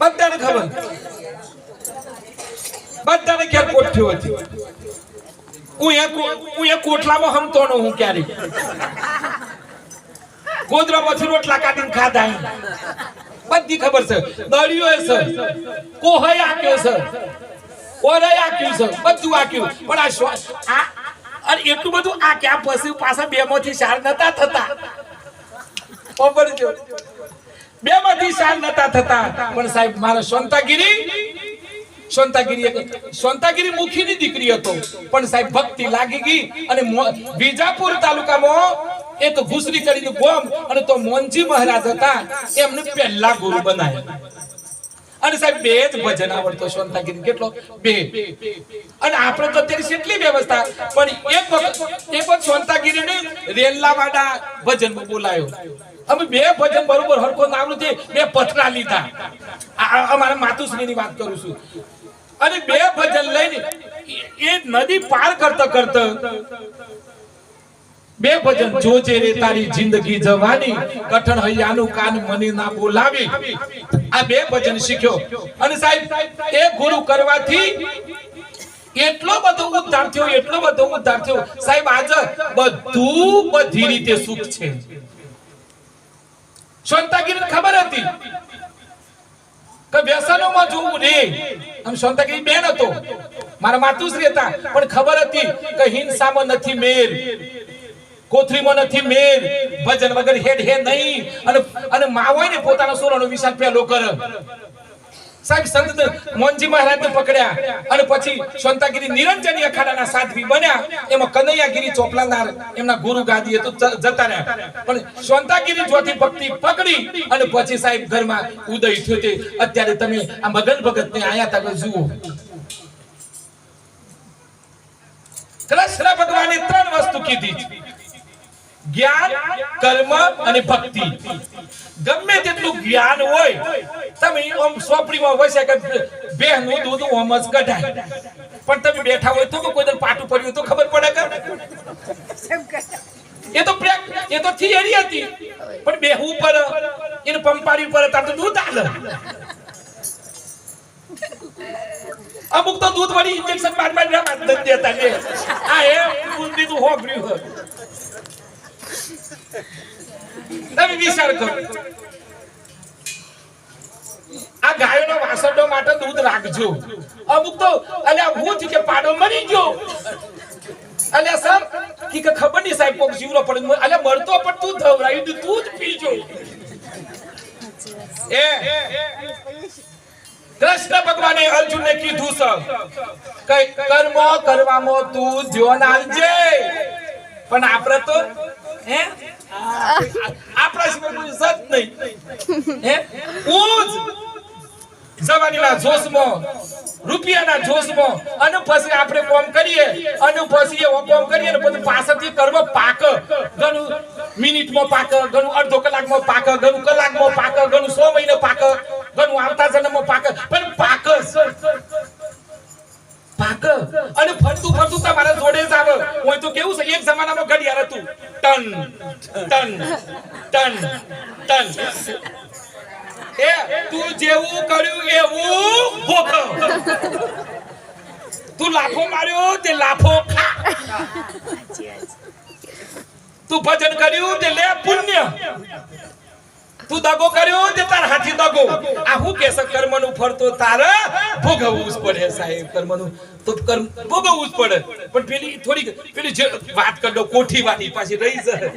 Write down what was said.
બધાને ખબર. બધાને ક્યાં કોઠ્યો હતી હું એ હું એ કોટલામાં હમતો નો હું ક્યારે ગોદરામાંથી રોટલા કાઢીને ખાધા બધી ખબર છે. દળિયો સર કોહય આક્યો સર ઓરય આક્યું સર બધું આક્યું પણ આ શ્વાસ આ અને એટલું બધું આ ક્યાં પછી પાછા બે માંથી ચાર નતા થતા. ખબર છે. બે માંથી સાલ નતા થતા. પણ સાહેબ, મારા સોનતાગીરી મુખીની દીકરી હતો. પણ સાહેબ, ભક્તિ લાગી ગઈ અને વિજાપુર તાલુકામાં એક ઘુસરી કરીને ગોમ અને તો મોનજી મહારાજ હતા. એમને પહેલા અને સાહેબ બે જ ભજન આવડતો સોનતાગીરી કેટલો? બે અને આપણે તો અત્યારે કેટલી વ્યવસ્થા, પણ એક વખત એક વખત સોનતાગીરીને રેલ્લાવાડા ભજન બોલાયો. અમે બે ભજન બરોબર હરકો નામ નથી, બે પથરા લીધા. અમારા માતુશ્રીની વાત કરું છું. અને બે ભજન લઈને એ નદી પાર કરતા કરતા બે ભજન જોજે રે તારી જિંદગી જવાની, કઠણ હૈયાનું કાન મને ના બોલાવી. આ બે ભજન શીખ્યો. અને સાહેબ, એ ગુરુ કરવાથી એટલો બધો ઉદ્ધાર થયો, એટલો બધો ઉદ્ધાર થયો. સાહેબ, આજે બધું બધી રીતે સુખ છે. શાંતાગીરી ખબર હતી કે વ્યસનોમાં જોવું રે. આમ શાંતાગીરી બેન હતો. મારા માતુશ્રી હતા. પણ ખબર હતી કે હિંસામાં નથી મેર. કોથરીમાં નથી મેર ભજન વગર હેડ હે નહીં. અને અને માં ને પોતાનો સોરાનો પેલો કર. સાહેબ, સંત મોનજી મહારાજને પકડ્યા. અને પછી સંતાગીરી નિરંજની અખાડાના સાધવી બન્યા. એમાં કનૈયાગીરી, ચોપલાનાર, એમના ગુરુ ગાદીએ તો જતા રહ્યા. પણ સંતાગીરી જોથી ભક્તિ પકડી. અને પછી સાહેબ, ઘરમાં ઉદય થયો તે. અત્યારે તમે આ મગન ભગતને આયા તા જુઓ. કૃષ્ણ ભગવાને ત્રણ વસ્તુ કીધી. જ્ઞાન, કર્મ અને ભક્તિ. ગમે તેટલું જ્ઞાન હોય, તમે આમ સોપડીમાં વસે કે બેહનું દૂધ ઓમ જ કઢાય. પણ તમે બેઠા હોય તો કોઈ દર પાટું પડ્યું તો ખબર પડે કે? એ તો એ તો થિયરી હતી. પણ બેહવું પર એને પંપાડી પર તાર તો દૂધ આલે. અમુક તો દૂધ વળી ઇન્જેક્શન રમત નથી દેતા લે આ એ દૂધ દીધું હોભર્યું હોય. તમે વિચાર કરો. આ ગાયોનો વાસરડો માટે દૂધ રાખજો. અમુક તો અલ્યા હું કે પાડો મરી ગયો. અલ્યા સર કી ખબર નહીં સાહેબ કોક જીવરો પડે. અલ્યા મરતો પણ તું ધવરાયું તું તું જ પીજો. એ. કૃષ્ણ ભગવાને અર્જુનને કીધું સર કઈ કર્મ કરવામાં તું ધ્યાન આલજે પણ આપણે તો હે? આપણા સિવાય કોઈ સત નહીં. હે? જ જવાનીના જોશમાં, રૂપિયાના જોશમાં, અને પછી આપણે કોમ કરીએ, અને પછી એ કોમ કરીએ ને પછી પાછળથી કર્મ પાક. ઘણું મિનિટમાં પાક, ઘણું અડધો કલાકમાં પાક, ઘણું કલાકમાં પાક, ઘણું સો મહિને પાક, ઘણું આવતા જન્મમાં પાક. ટન ટન ટન ટન. એ, તું જેવું કર્યું એવું ભોગ તું લાફો માર્યો તે લાફો તું ભજન કર્યું તે લે પુણ્ય. તું દગો કર્યો તે તાર હાથી દગો. આ હું કે છે કર્મનું ફળ તો તારે ભોગવવું જ પડે સાહેબ, કર્મનું તો કર્મ ભોગવવું જ પડે. પણ પેલી થોડીક, પેલી વાત કરી કોઠી વાળી પાછી રહી જાય.